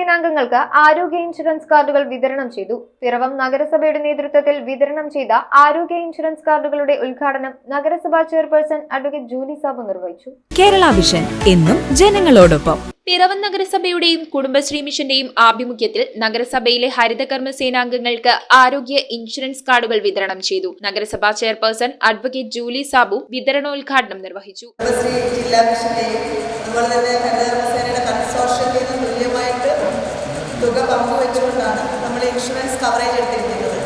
ജനങ്ങൾക്ക് ആരോഗ്യ ഇൻഷുറൻസ് കാർഡുകൾ വിതരണം ചെയ്തു. പിറവം നഗരസഭയുടെ നേതൃത്വത്തിൽ വിതരണം ചെയ്ത ആരോഗ്യ ഇൻഷുറൻസ് കാർഡുകളുടെ ഉദ്ഘാടനം നഗരസഭാ ചെയർപേഴ്സൺ അഡ്വക്കേറ്റ് ജൂലി സാബു നിർവഹിച്ചു. കേരള വിഷൻ എന്നും ജനങ്ങളോടൊപ്പം. പിറവം നഗരസഭയുടെയും കുടുംബശ്രീ മിഷന്റെയും ആഭിമുഖ്യത്തിൽ നഗരസഭയിലെ ഹരിതകർമ്മ സേനാംഗങ്ങൾക്ക് ആരോഗ്യ ഇൻഷുറൻസ് കാർഡുകൾ വിതരണം ചെയ്തു. നഗരസഭാ ചെയർപേഴ്സൺ അഡ്വക്കേറ്റ് ജൂലി സാബു വിതരണോദ്ഘാടനം നിർവഹിച്ചു. ജില്ലാ മിഷന്റെയും അതുപോലെ തന്നെ പങ്കുവെച്ചുകൊണ്ടാണ് നമ്മൾ ഇൻഷുറൻസ് കവറേജ് എടുത്തിരിക്കുന്നത്.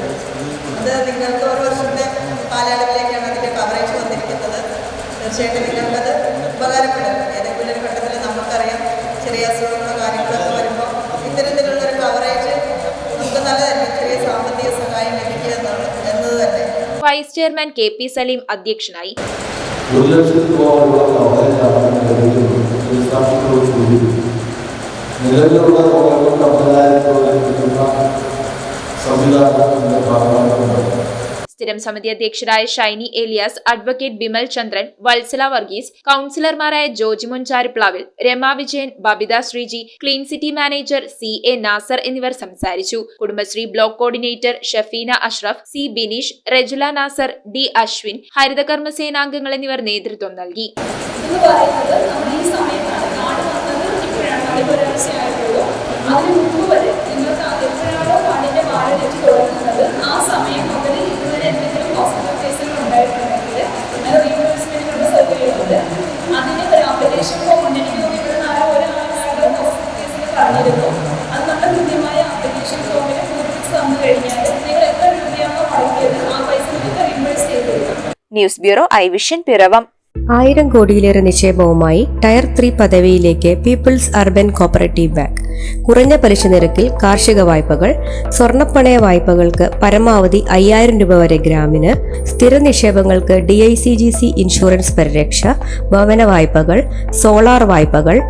അത് നിങ്ങൾക്ക് ഒരു വർഷത്തെ കാലയളവിലേക്കാണ് അതിന്റെ കവറേജ് വന്നിരിക്കുന്നത്. തീർച്ചയായിട്ടും നിങ്ങൾക്കത് ഉപകാരപ്പെടും. ഏതെങ്കിലും ഒരു ഘട്ടത്തിൽ നമുക്കറിയാം ചെറിയ അസുഖങ്ങളോ കാര്യങ്ങളൊക്കെ വരുമ്പോൾ ഇത്തരത്തിലുള്ളൊരു കവറേജ് നമുക്ക് നല്ലതായിരിക്കും ചെറിയ സാമ്പത്തിക സഹായം ലഭിക്കുക എന്നുള്ളത് എന്നത് തന്നെ. Vice chairman K P Saleem അധ്യക്ഷനായി. ഒരു ലക്ഷത്തിൽ പോകാനുള്ള കവറേജാണ് നിലവിലുള്ളത് ദൃക്സാക്ഷികളോടുകൂടി നിലവിലുള്ള ഭാഗമായിട്ടുണ്ട് സ്ഥിരം സമിതി അധ്യക്ഷരായ Shiny Elias advocate Bimal Chandran Vatsala Varghese കൌൺസിലർമാരായ Jojimon Charipplavil Rama Vijayan Babitha Sreeji clean city manager C A Nasar എന്നിവർ സംസാരിച്ചു. Kudumbashree block coordinator Shafeena Ashraf C Bineesh Rejula Nasar D Ashwin ഹരിതകർമ്മസേനാംഗങ്ങൾ എന്നിവർ നേതൃത്വം നൽകി. News bureau I vision Piravom. ആയിരം കോടിയിലേറെ നിക്ഷേപവുമായി ടയർ ത്രീ പദവിയിലേക്ക് people's urban cooperative bank. കുറഞ്ഞ പലിശ നിരക്കിൽ കാർഷിക വായ്പകൾ സ്വർണപ്പണയ വായ്പകൾക്ക് പരമാവധി അയ്യായിരം രൂപ വരെ ഗ്രാമിന് സ്ഥിര നിക്ഷേപങ്ങൾക്ക് D I C G C insurance പരിരക്ഷ ഭവന വായ്പകൾ സോളാർ വായ്പകൾ.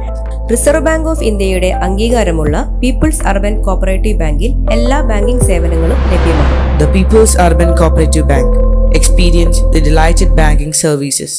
റിസർവ് ബാങ്ക് ഓഫ് ഇന്ത്യയുടെ അംഗീകാരമുള്ള പീപ്പിൾസ് അർബൻ കോപ്പറേറ്റീവ് ബാങ്കിൽ എല്ലാ ബാങ്കിംഗ് സേവനങ്ങളും ലഭ്യമാണ്. The people's urban cooperative Bank. Experience the delighted banking services.